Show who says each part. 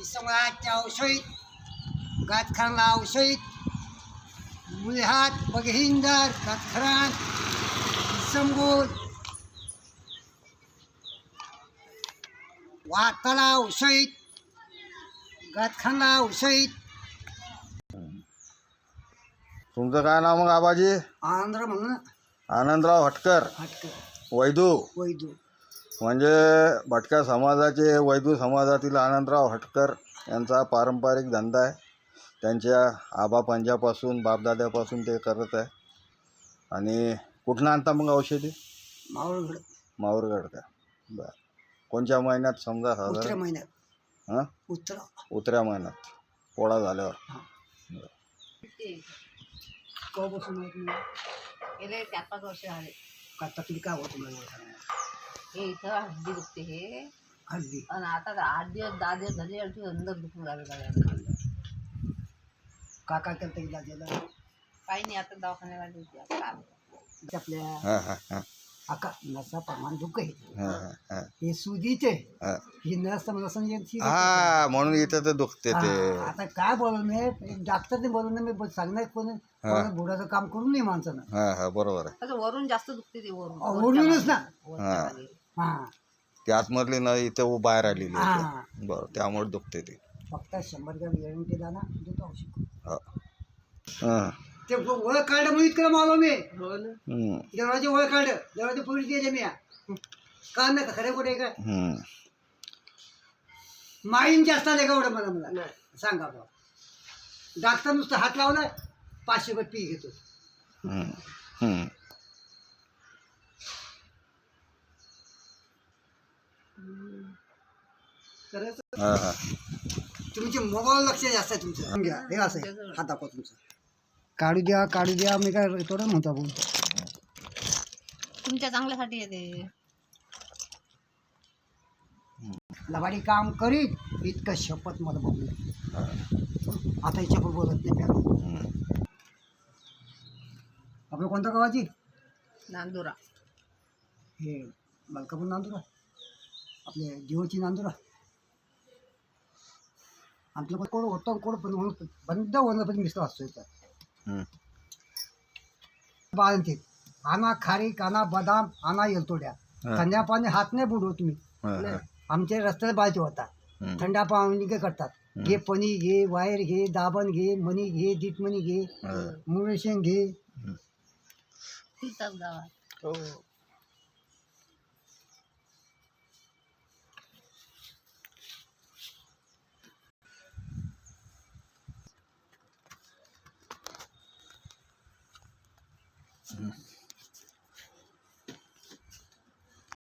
Speaker 1: इसमाच्या औषध गातखानला औषध मुलहात बगहिंदर गातखरान इसमगोल वाताला औषध गातखानला औषध
Speaker 2: तुमचं काय नाव मग आबाजी?
Speaker 1: आंध्र म्हणून
Speaker 2: आनंदराव हटकर.
Speaker 1: हटकर.
Speaker 2: वैदू.
Speaker 1: वैदू.
Speaker 2: म्हणजे भटक्या समाजाचे वैदू समाजातील आनंदराव हटकर यांचा पारंपरिक धंदा आहे. त्यांच्या आबा पंजापासून बापदाद्यापासून ते करत आहे. आणि कुठनं आणता मग औषधी?
Speaker 1: मावळगड.
Speaker 2: माहूरगड का? बरं. कोणत्या महिन्यात समजा
Speaker 1: उत्तरा
Speaker 2: साधारण
Speaker 1: महिन्यात.
Speaker 2: हां?
Speaker 1: उत्तरा
Speaker 2: उतऱ्या महिन्यात. पोळा झाल्यावर.
Speaker 3: गेले चार पाच वर्ष झाले.
Speaker 1: का काय होत
Speaker 3: हे इथं हड्डी दुखते हे.
Speaker 1: हल्ली
Speaker 3: आणि आता तर आठ दिवस दहा दिवस झाले आणखी अंदर दुखून राहिले
Speaker 1: का काय करता येईल त्याला
Speaker 3: काही नाही आता दवाखान्याला होती आता काय माहिती.
Speaker 1: आपल्या
Speaker 2: हां हां हां.
Speaker 1: आका नसा प्रमाण दुःख आहे.
Speaker 2: हां हां. हां
Speaker 1: हे सुजीचे
Speaker 2: हां.
Speaker 1: ही नस नसन
Speaker 2: हा म्हणून इथं ते दुखते ते.
Speaker 1: आता काय बोलू मी? डॉक्टरने बोलून मी ब- सांगणार कोणी कोणी बुडाचं काम करून नाही माणसानं.
Speaker 2: हां हां बरोबर आहे.
Speaker 3: वरून जास्त दुखते ते वरून.
Speaker 1: अहो, वरूनच ना.
Speaker 3: वरच्या
Speaker 2: हा.
Speaker 1: हा.
Speaker 2: ती आतमधली न इथं बाहेर आलेली आहे
Speaker 1: हा.
Speaker 2: बरं त्यामुळे दुखते ती.
Speaker 1: फक्त शंभर ग्रॅम येऊन केला ना देतो औषध.
Speaker 2: हा. हां.
Speaker 1: ते ओळख काढलं म्हणून इतकं मावलं मी.
Speaker 2: हम्म.
Speaker 1: देवळाची ओळख काढलं देवळाची पोलीस दिले मी. का नाही का खरे कुठे काय
Speaker 2: हम्म.
Speaker 1: माईन जास्त आले का एवढं मला मला? सांगा बा डॉक्टर नुसतं हात लावलाय पाचशे रुपये पी घेतो
Speaker 2: हम्म. हम्म. हां हां.
Speaker 1: तुमचे मोबाईल लक्ष जास्त आहे तुमचं. घ्या हे असं आहे. हात दाखवा तुमचं. काढू द्या काढू द्या. मी काय थोडं म्हणतो आपण?
Speaker 3: तुमच्या चांगल्यासाठी येते
Speaker 1: लबाडी काम करीत इतकं शपथ मला बघू आता याच्या पण बोलत नाही मी.
Speaker 2: हम्म.
Speaker 1: आपलं कोणत्या गावाची
Speaker 3: नांदुरा.
Speaker 1: हे मलकापूर नांदुरा? आपले जीवची नांदुरा? आपलं कोण होतं कोण पण होणं- बंद पण मिसळ असतो इथं. बाळंतीत आणा खारीक आणा बदाम आणा येलतोड्या. थंड्या पाणी हात नाही बुडवत तुम्ही. आमच्या रस्त्यात बायचे होता. थंडा पाणी काय करतात. घे पनी घे वायर घे दाबण घे मणी घे दीटमणी घे.
Speaker 2: हां.
Speaker 1: मुळेशेंग घे.
Speaker 3: फिरतात गावात
Speaker 2: हो. हम्म.